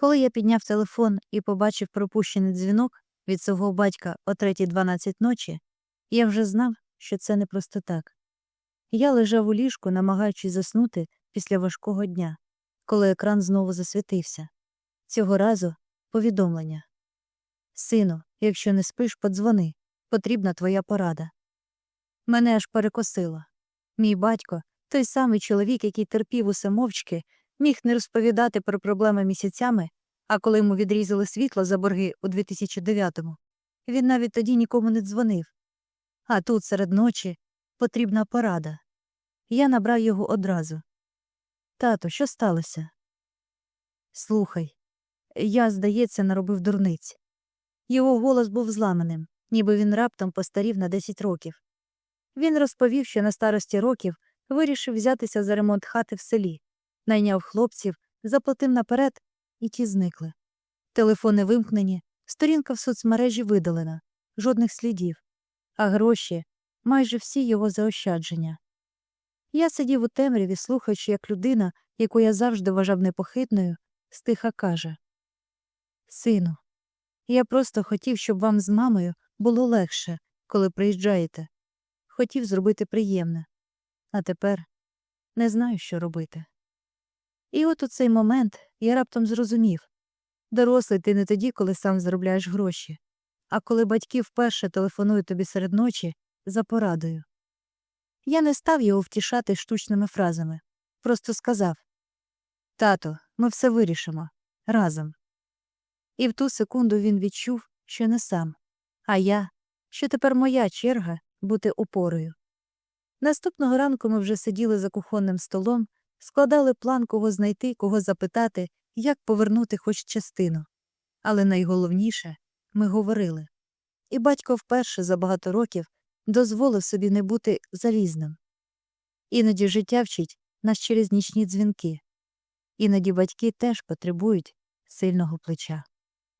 Коли я підняв телефон і побачив пропущений дзвінок від свого батька о 3.12 ночі, я вже знав, що це не просто так. Я лежав у ліжку, намагаючись заснути після важкого дня, коли екран знову засвітився. Цього разу повідомлення. Сину, якщо не спиш, подзвони. Потрібна твоя порада. Мене аж перекосило. Мій батько, той самий чоловік, який терпів усе мовчки, міг не розповідати про проблеми місяцями, а коли йому відрізали світло за борги у 2009-му, він навіть тоді нікому не дзвонив. А тут серед ночі потрібна порада. Я набрав його одразу. Тато, що сталося? Слухай, я, здається, наробив дурниць. Його голос був зламаним, ніби він раптом постарів на 10 років. Він розповів, що на старості років вирішив взятися за ремонт хати в селі, найняв хлопців, заплатив наперед, і ті зникли. Телефони вимкнені, сторінка в соцмережі видалена, жодних слідів, а гроші майже всі його заощадження. Я сидів у темряві, слухаючи, як людина, яку я завжди вважав непохитною, стиха каже Сину, я просто хотів, щоб вам з мамою було легше, коли приїжджаєте. Хотів зробити приємне. А тепер не знаю, що робити. І от у цей момент я раптом зрозумів дорослий ти не тоді, коли сам заробляєш гроші, а коли батьки вперше телефонують тобі серед ночі за порадою. Я не став його втішати штучними фразами, просто сказав Тато, ми все вирішимо разом. І в ту секунду він відчув, що не сам, а я, що тепер моя черга бути опорою. Наступного ранку ми вже сиділи за кухонним столом, складали план, кого знайти, кого запитати, як повернути хоч частину. Але найголовніше ми говорили. І батько вперше за багато років дозволив собі не бути залізним. Іноді життя вчить нас через нічні дзвінки. Іноді батьки теж потребують сильного плеча.